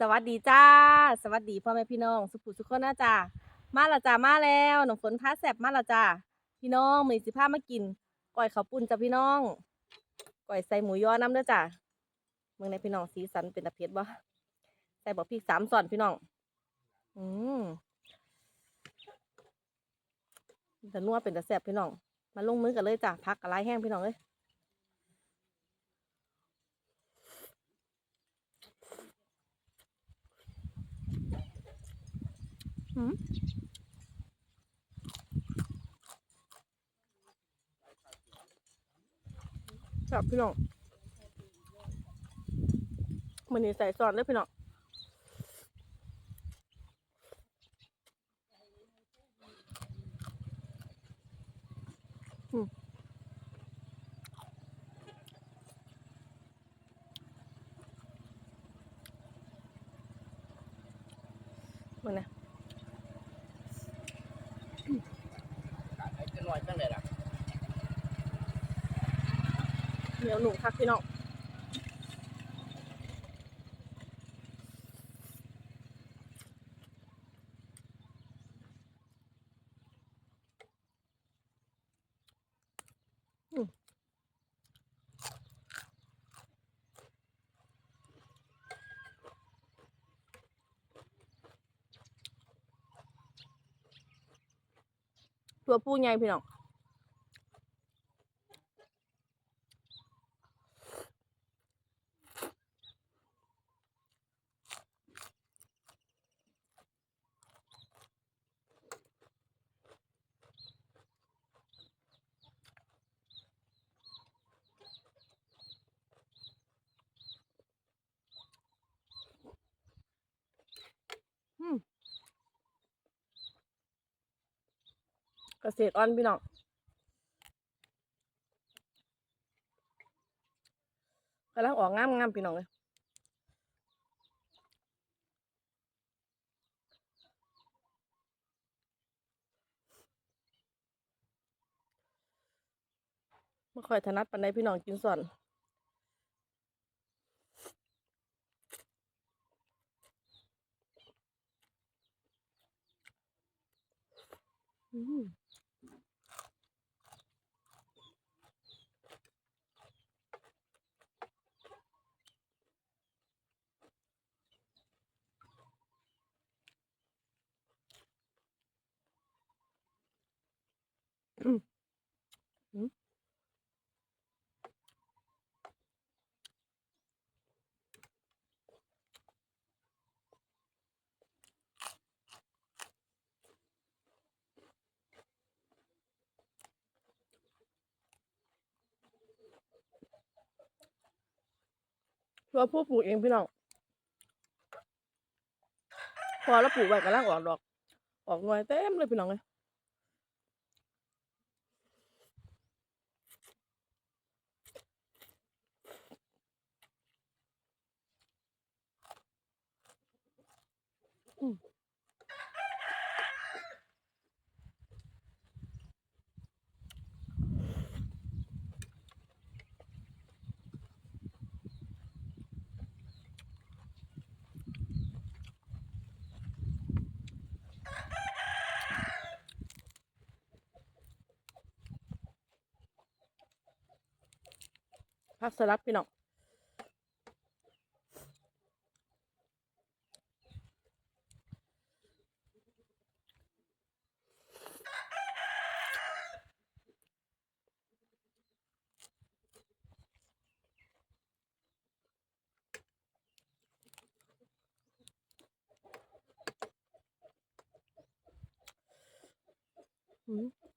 สวัสดีจ้า สวัสดีพ่อแม่พี่น้อง สุขุสุขคนนะจ้ามาและจ้ามาแล้วหนองฝนพาแสบมาและจ้าพี่น้องมีสิพามากินก้อยข้าวปุ้นจ้าพี่น้องก้อยใส่หมูยอน้ำเด้อจ้าเมืองในพี่น้องสีสันเป็นตะเพ็ดบ่ใส่บอกพริกสามส่วนพี่น้องอืมแต่นัวเป็นตะแสบพี่น้อง มาลงมือกันเลยจ้าพักกระไรแห้งพี่น้องเลย อืมครับพี่น้องมันนี่ใส่ซอสเลยพี่น้องอืมมันนะลอยจังเลยล่ะ เห นียวหนูคักพี่น้องอืมตัวผู้ใหญ่พี่น้อง อืม เกษตรออนพี่น้องกำลังออกงามงามพี่น้องเลยไม่ค่อยถนัดปันใดพี่น้องกินส่วนอืม อืมอืมตัวผู้ปลูกเองพี่น้อง พอแล้วปลูกไว้กำลังออกดอก ออกหน่วยเต็มเลยพี่น้องเลย ผักสลัดพี่น้องอืม